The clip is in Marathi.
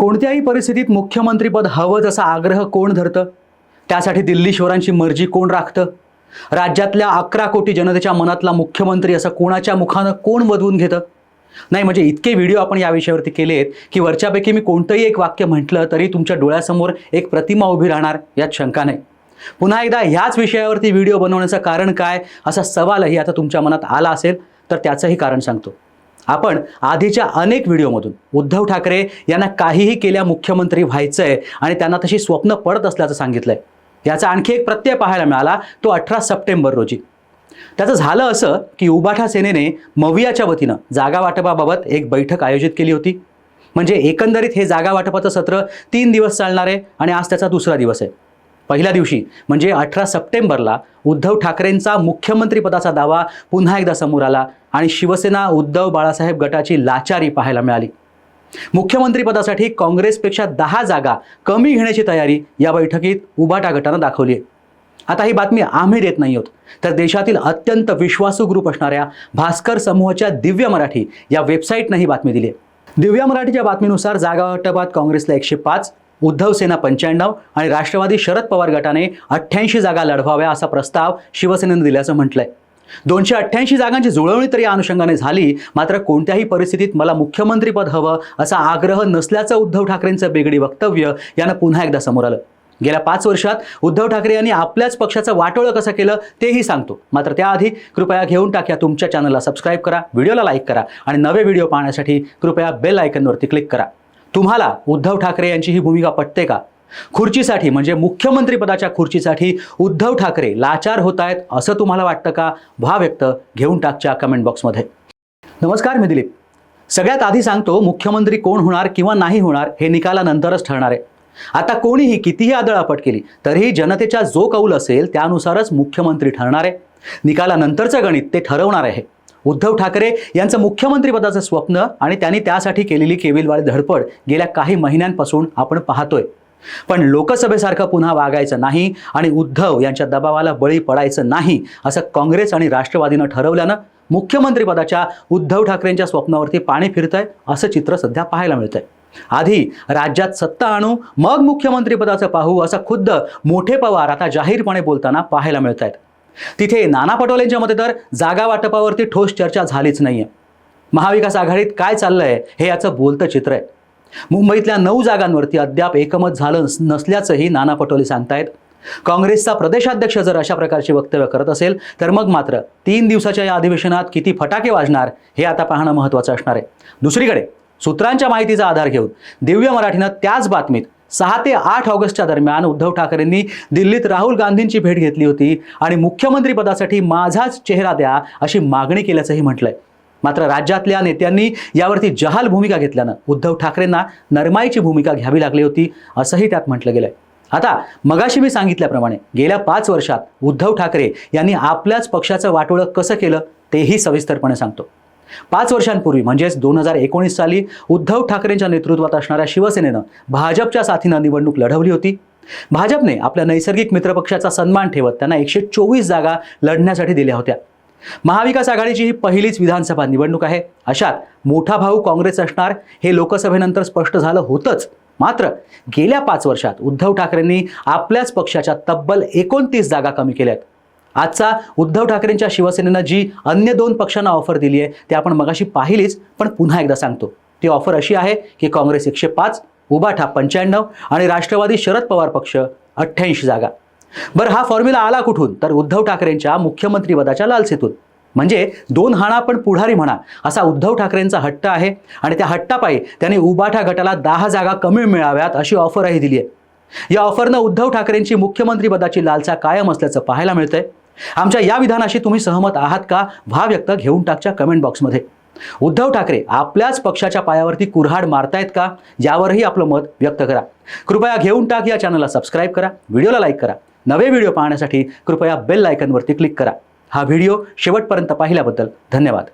कोणत्याही परिस्थितीत मुख्यमंत्रीपद हवंच असा आग्रह कोण धरतं? त्यासाठी दिल्लीश्वरांची मर्जी कोण राखतं? राज्यातल्या अकरा कोटी जनतेच्या मनातला मुख्यमंत्री असं कोणाच्या मुखानं कोण वधवून घेतं? नाही म्हणजे इतके व्हिडिओ आपण या विषयावरती केले आहेत की वरच्यापैकी मी कोणतंही एक वाक्य म्हटलं तरी तुमच्या डोळ्यासमोर एक प्रतिमा उभी राहणार यात शंका नाही. पुन्हा एकदा ह्याच विषयावरती व्हिडिओ बनवण्याचं कारण काय? असा सवालही आता तुमच्या मनात आला असेल तर त्याचंही कारण सांगतो. आपण आधीच्या अनेक व्हिडिओमधून उद्धव ठाकरे यांना काहीही केल्या मुख्यमंत्री व्हायचं आहे आणि त्यांना तशी स्वप्न पडत असल्याचं सांगितलंय. याचा आणखी एक प्रत्यय पाहायला मिळाला तो अठरा सप्टेंबर रोजी. त्याचं झालं असं की उबाठा सेनेने मवियाच्या वतीनं जागा वाटपाबाबत एक बैठक आयोजित केली होती. म्हणजे एकंदरीत हे जागा वाटपाचं सत्र तीन दिवस चालणार आहे आणि आज त्याचा दुसरा दिवस आहे. पहिल्या दिवशी म्हणजे अठरा सप्टेंबरला उद्धव ठाकरेंचा मुख्यमंत्रीपदाचा दावा पुन्हा एकदा समोर आला आणि शिवसेना उद्धव बाळासाहेब गटाची लाचारी पाहायला मिळाली. मुख्यमंत्रीपदासाठी काँग्रेसपेक्षा दहा जागा कमी घेण्याची तयारी या बैठकीत उबाटा गटानं दाखवली आहे. आता ही बातमी आम्ही देत नाही आहोत तर देशातील अत्यंत विश्वासू ग्रुप असणाऱ्या भास्कर समूहाच्या दिव्य मराठी या वेबसाईटनं ही बातमी दिली आहे. दिव्य मराठीच्या बातमीनुसार जागा वाटपात काँग्रेसला एकशे पाच उद्धव सेना पंच्याण्णव आणि राष्ट्रवादी शरद पवार गटाने अठ्ठ्याऐंशी जागा लढवाव्या असा प्रस्ताव शिवसेनेनं दिल्याचं म्हटलंय. दोनशे अठ्ठ्याऐंशी जागांची जुळवणी तर या अनुषंगाने झाली मात्र कोणत्याही परिस्थितीत मला मुख्यमंत्रीपद हवं असा आग्रह नसल्याचं उद्धव ठाकरेंचं बेगडी वक्तव्य यानं पुन्हा एकदा समोर आलं. गेल्या पाच वर्षात उद्धव ठाकरे यांनी आपल्याच पक्षाचं वाटोळं कसं केलं तेही सांगतो. मात्र त्याआधी कृपया घेऊन टाक्या तुमच्या चॅनलला सबस्क्राईब करा व्हिडिओला लाईक करा आणि नवे व्हिडिओ पाहण्यासाठी कृपया बेल आयकनवरती क्लिक करा. तुम्हाला उद्धव ठाकरे यांची ही भूमिका पटते का? खुर्चीसाठी म्हणजे मुख्यमंत्रीपदाच्या खुर्चीसाठी उद्धव ठाकरे लाचार होत आहेत असं तुम्हाला वाटतं का? भाव व्यक्त. घेऊन टाकच्या कमेंट बॉक्समध्ये नमस्कार मी दिलीप. सगळ्यात आधी सांगतो मुख्यमंत्री कोण होणार किंवा नाही होणार हे निकालानंतरच ठरणार आहे. आता कोणीही कितीही आदळापट केली तरीही जनतेचा जो कौल असेल त्यानुसारच मुख्यमंत्री ठरणार आहे. निकालानंतरचं गणित ते ठरवणार आहे. उद्धव ठाकरे यांचं मुख्यमंत्रीपदाचं स्वप्न आणि त्यांनी त्यासाठी केलेली केविलवाडी धडपड गेल्या काही महिन्यांपासून आपण पाहतोय. पण लोकसभेसारखं पुन्हा वागायचं नाही आणि उद्धव यांच्या दबावाला बळी पडायचं नाही असं काँग्रेस आणि राष्ट्रवादीनं ठरवल्यानं मुख्यमंत्रीपदाच्या उद्धव ठाकरेंच्या स्वप्नावरती पाणी फिरतंय असं चित्र सध्या पाहायला मिळतंय. आधी राज्यात सत्ता आणू मग मुख्यमंत्रीपदाचं पाहू असं खुद्द मोठे पवार आता जाहीरपणे बोलताना पाहायला मिळत आहेत तिथे नाना पटोलेंच्या मते तर जागा वाटपावरती ठोस चर्चा झालीच नाहीये. महाविकास आघाडीत काय चाललंय हे याचं बोलतं चित्र आहे. मुंबईतल्या नऊ जागांवरती अद्याप एकमत झालं नसल्याचंही नाना पटोले सांगतायत. काँग्रेसचा प्रदेशाध्यक्ष जर अशा प्रकारची वक्तव्य करत असेल तर मग मात्र तीन दिवसाच्या या अधिवेशनात किती फटाके वाजणार हे आता पाहणं महत्त्वाचं असणार आहे. दुसरीकडे सूत्रांच्या माहितीचा आधार घेऊन दिव्य मराठीनं त्याच बातमीत सहा ते आठ ऑगस्टच्या दरम्यान उद्धव ठाकरेंनी दिल्लीत राहुल गांधींची भेट घेतली होती आणि मुख्यमंत्रीपदासाठी माझाच चेहरा द्या अशी मागणी केल्याचंही म्हटलंय. मात्र राज्यातल्या नेत्यांनी यावरती जहाल भूमिका घेतल्यानं उद्धव ठाकरेंना नरमाईची भूमिका घ्यावी लागली होती असंही त्यात म्हटलं गेलंय. आता मगाशी मी सांगितल्याप्रमाणे गेल्या पाच वर्षात उद्धव ठाकरे यांनी आपल्याच पक्षाचं वाटोळं कसं केलं तेही सविस्तरपणे सांगतो. पाच वर्षांपूर्वी म्हणजेच दोन हजार एकोणीस साली उद्धव ठाकरेंच्या नेतृत्वात असणाऱ्या शिवसेनेनं भाजपच्या साथीनं निवडणूक लढवली होती. भाजपने आपल्या नैसर्गिक मित्रपक्षाचा सन्मान ठेवत त्यांना एकशे चोवीस जागा लढण्यासाठी दिल्या होत्या. महाविकास आघाडीची ही पहिलीच विधानसभा निवडणूक आहे. अशात मोठा भाऊ काँग्रेस असणार हे लोकसभेनंतर स्पष्ट झालं होतंच. मात्र गेल्या पाच वर्षात उद्धव ठाकरेंनी आपल्याच पक्षाच्या तब्बल एकोणतीस जागा कमी केल्यात. आजचा उद्धव ठाकरेंच्या शिवसेनेनं जी अन्य दोन पक्षांना ऑफर दिली आहे ते आपण मगाशी पाहिलीच पण पुन्हा एकदा सांगतो. ती ऑफर अशी आहे की काँग्रेस एकशे पाच उबाठा पंच्याण्णव आणि राष्ट्रवादी शरद पवार पक्ष अठ्ठ्याऐंशी जागा. बरं हा फॉर्म्युला आला कुठून? तर उद्धव ठाकरेंच्या मुख्यमंत्रीपदाच्या लालसेतून. म्हणजे दोन हाणा पण पुढारी म्हणा असा उद्धव ठाकरेंचा हट्ट आहे आणि त्या हट्टापायी त्यांनी उबाठा गटाला दहा जागा कमी मिळाव्यात अशी ऑफरही दिली आहे. या ऑफरनं उद्धव ठाकरेंची मुख्यमंत्रीपदाची लालसा कायम असल्याचं पाहायला मिळतंय. आमच्या या विधानाशी तुम्ही सहमत आहात का? भा व्यक्त घेऊन टाकच्या कमेंट बॉक्समध्ये उद्धव ठाकरे आपल्याच पक्षाच्या पायावरती कुऱ्हाड मारतायत का? यावरही आपलं मत व्यक्त करा. कृपया घेऊन टाक या चॅनलला सबस्क्राईब करा व्हिडिओला लाईक करा. नवे व्हिडिओ पाहण्यासाठी कृपया बेल आयकनवरती क्लिक करा. हा व्हिडिओ शेवटपर्यंत पाहिल्याबद्दल धन्यवाद.